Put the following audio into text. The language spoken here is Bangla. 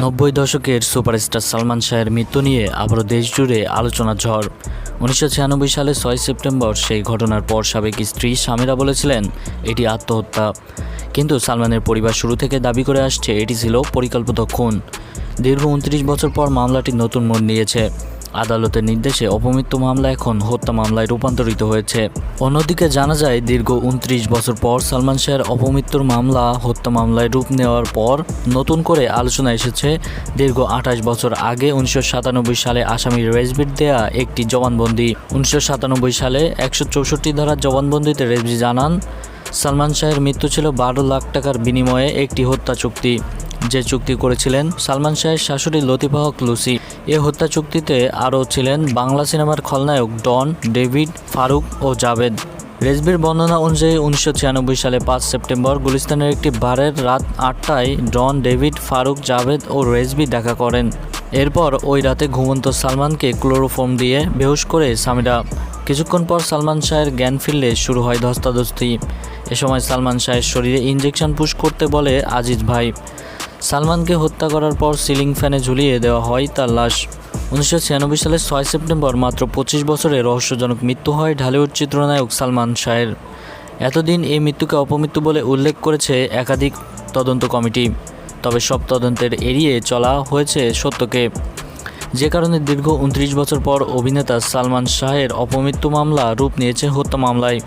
নব্বই দশকের সুপারস্টার সালমান শাহের মৃত্যু নিয়ে আবারও দেশ জুড়ে আলোচনার ঝড়। উনিশশো ছিয়ানব্বই সালে ছয় সেপ্টেম্বর সেই ঘটনার পর সাবেক স্ত্রী স্বামীরা বলেছিলেন, এটি আত্মহত্যা। কিন্তু সালমানের পরিবার শুরু থেকে দাবি করে আসছে, এটি ছিল পরিকল্পিত খুন। দীর্ঘ উনত্রিশ বছর পর মামলাটি নতুন মোড় নিয়েছে। আদালতের নির্দেশে অপমৃত্যু মামলা এখন হত্যা মামলায় রূপান্তরিত হয়েছে। অন্যদিকে জানা যায়, দীর্ঘ উনত্রিশ বছর পর সালমান শাহের অপমৃত্যুর মামলা হত্যা মামলায় রূপ নেওয়ার পর নতুন করে আলোচনা এসেছে। দীর্ঘ আঠাশ বছর আগে উনিশশো সাতানব্বই সালে আসামি রেজবির দেয়া একটি জবানবন্দি। উনিশশো সাতানব্বই সালে একশো চৌষট্টি ধারার জবানবন্দিতে রেজবি জানান, সালমান শাহের মৃত্যু ছিল বারো লাখ টাকার বিনিময়ে একটি হত্যা চুক্তি। যে চুক্তি করেছিলেন সালমান শাহের শাশুড়ি লতিফা হক লুসি। এ হত্যা চুক্তিতে আরও ছিলেন বাংলা সিনেমার খলনায়ক ডন, ডেভিড, ফারুক ও জাভেদ। রেজবির বর্ণনা অনুযায়ী উনিশশো ছিয়ানব্বই সালে পাঁচ সেপ্টেম্বর গুলিস্তানের একটি বারের রাত আটটায় ডন, ডেভিড, ফারুক, জাভেদ ও রেজবি দেখা করেন। এরপর ওই রাতে ঘুমন্ত সালমানকে ক্লোরোফর্ম দিয়ে বেহুশ করে স্বামীরা। কিছুক্ষণ পর সালমান শাহের জ্ঞান ফিরলে শুরু হয় ধস্তাধস্তি। এ সময় সালমান শাহের শরীরে ইঞ্জেকশন পুশ করতে বলে আজিজ ভাই। সালমানকে হত্যা করার পর সিলিং ফ্যানে ঝুলিয়ে দেওয়া হয় তার লাশ। উনিশশো ছিয়ানব্বই সালের ছয় সেপ্টেম্বর মাত্র পঁচিশ বছরে রহস্যজনক মৃত্যু হয় ঢালিউড চিত্রনায়ক সালমান শাহের। এতদিন এই মৃত্যুকে অপমৃত্যু বলে উল্লেখ করেছে একাধিক তদন্ত কমিটি। তবে সব তদন্তের এড়িয়ে চলা হয়েছে সত্যকে। যে কারণে দীর্ঘ উনত্রিশ বছর পর অভিনেতা সালমান শাহের অপমৃত্যু মামলা রূপ নিয়েছে হত্যা মামলায়।